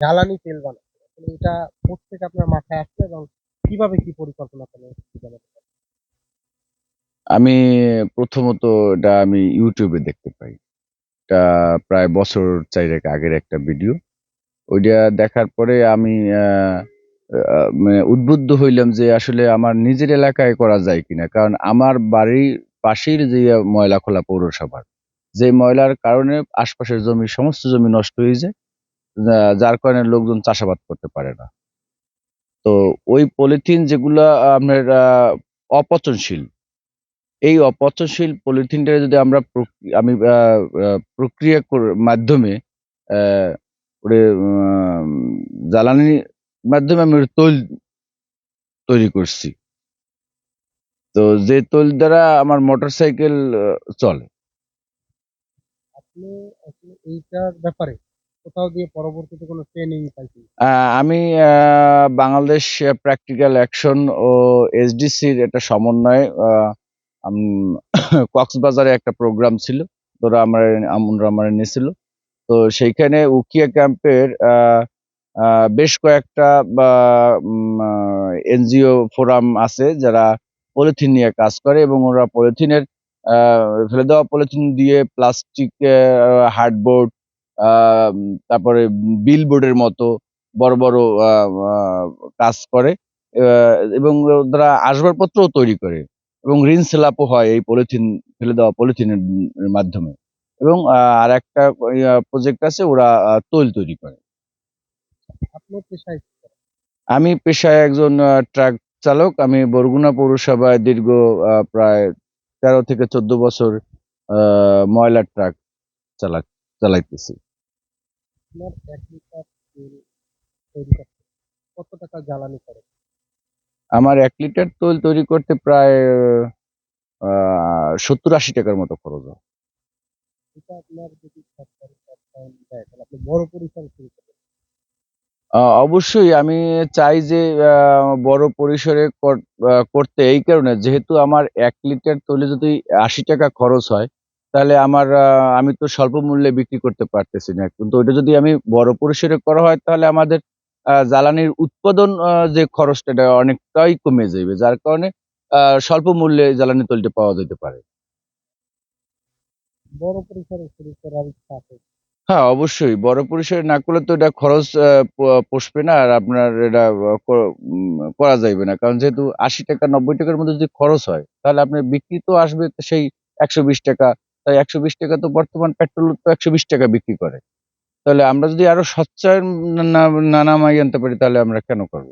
জ্বালানি তেল বানাচ্ছে এটা কোত্থেকে আপনার মাথায় আসছে এবং কীভাবে কি পরিকল্পনা জানাতে আমি প্রথমত এটা আমি ইউটিউবে দেখতে পাই। এটা প্রায় বছর চারেক আগের একটা ভিডিও। ওইটা দেখার পরে আমি মানে উদ্বুদ্ধ হইলাম যে আসলে আমার নিজের এলাকায় করা যায় কিনা। কারণ আমার বাড়ির পাশের যে ময়লা খোলা পৌরসভার যে ময়লার কারণে আশপাশের জমি, সমস্ত জমি নষ্ট হয়ে যায়। যার কারণে লোকজন চাষাবাদ করতে পারে না। তো ওই পলিথিন যেগুলা আপনার অপচনশীল, এই অপচনশীল পলিথিনটা যদি আমরা আমি প্রক্রিয়া মাধ্যমে জ্বালানির মাধ্যমে আমি তৈল তৈরি করছি। তো যে তৈল দ্বারা আমার মোটর সাইকেল চলে। এইটার ব্যাপারে কোথাও দিয়ে পরবর্তীতে কোনো ট্রেনিং পাইছেন? আমি বাংলাদেশ প্র্যাকটিক্যাল অ্যাকশন ও এসডিসি এসডিসির একটা সমন্বয়ে কক্সবাজারে একটা প্রোগ্রাম ছিল তোরা আমার আমরা আমার নিয়েছিল তো সেইখানে উকিয়া ক্যাম্পের বেশ কয়েকটা এনজিও ফোরাম আছে যারা পলিথিন নিয়ে কাজ করে এবং ওরা পলিথিনের ফেলে দেওয়া পলিথিন দিয়ে প্লাস্টিক হার্ডবোর্ড তারপরে বিলবোর্ডের মতো বড় বড় কাজ করে। এবং তারা আসবাবপত্রও তৈরি করে এবং ঋণ সেলাপও হয় এই পলিথিন ফেলে দেওয়া পলিথিনের মাধ্যমে। এবং আর একটা প্রজেক্ট আছে ওরা তৈল তৈরি করে। পেশায় আমি পেশায় একজন ট্রাক চালক। আমি বরগুনা পৌরসভায় দীর্ঘ প্রায় তেরো থেকে চোদ্দ বছর আহ, ময়লার ট্রাক চালা চালাইতেছি। আপনার এক লিটার তেল তৈরি করতে কত টাকা জ্বালানি করে আমার এক লিটার তৈল তৈরি করতে প্রায় সত্তর আশি টাকার মতো খরচ হয়। এটা আপনার যদি সরকারি দেয় তাহলে আপনি বড় পরিসরে শুরু করবেন। অবশ্যই আমি চাই যে বড় পরিসরে কর- করতে। এই কারণে যেহেতু আমার এক লিটার তৈলে যদি আশি টাকা খরচ হয় তাহলে আমার আমি তো স্বল্প মূল্যে বিক্রি করতে পারতেছি না। কিন্তু ওইটা যদি আমি বড় পরিসরে করা হয় তাহলে আমাদের জ্বালানির উৎপাদন যে খরচটা এটা অনেকটাই কমে যাবে যার কারণে স্বল্প মূল্যে জ্বালানি তৈলটা পাওয়া যেতে পারে। বড় পরিসরে শুরু করার ইচ্ছা আছে। হ্যাঁ অবশ্যই। বড় পরিসরে না করলে তো এটা খরচ পোষবে না আর আপনার এটা করা যাইবে না। কারণ যেহেতু আশি টাকা নব্বই টাকার মধ্যে যদি খরচ হয় তাহলে আপনার বিক্রি তো আসবে সেই একশো বিশ টাকা তাই একশো বিশ টাকা তো বর্তমান পেট্রোল তো একশো বিশ টাকা বিক্রি করে। তাহলে আমরা যদি আরও সচ্চয় না নামাই আনতে পারি, তাহলে আমরা কেন করব?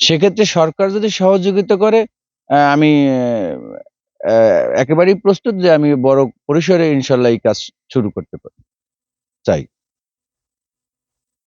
সেক্ষেত্রে সরকার যদি সহযোগিতা করে আমি একেবারেই প্রস্তুত যে আমি বড় পরিসরে ইনশাল্লাহ এই কাজ শুরু করতে পারি, চাই।